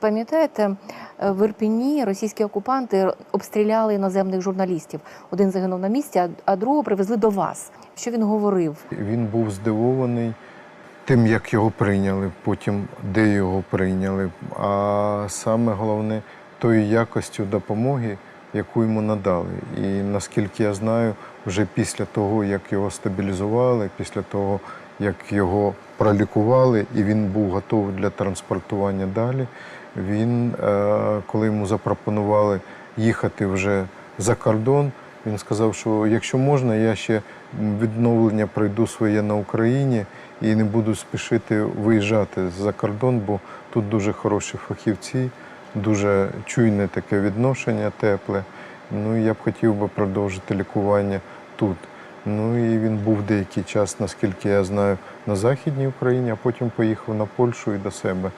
Пам'ятаєте, е, в Ірпіні російські окупанти обстріляли іноземних журналістів. Один загинув на місці, а- другого привезли до вас. Що він говорив? Він був здивований тим, як його прийняли, потім де його прийняли. А саме головне тою якостю допомоги, яку йому надали. І наскільки я знаю, вже після того, як його стабілізували, після того, як його пролікували, і він був готовий для транспортування далі. Він, е, коли йому запропонували їхати вже за кордон, він сказав, що якщо можна, я ще відновлення пройду своє на Україні і не буду спішити виїжджати за кордон, бо тут дуже хороші фахівці, дуже чуйне таке відношення тепле. Ну і я б хотів би продовжити лікування тут. Ну і він був деякий час, наскільки я знаю, на Західній Україні, а потім поїхав на Польщу і до себе.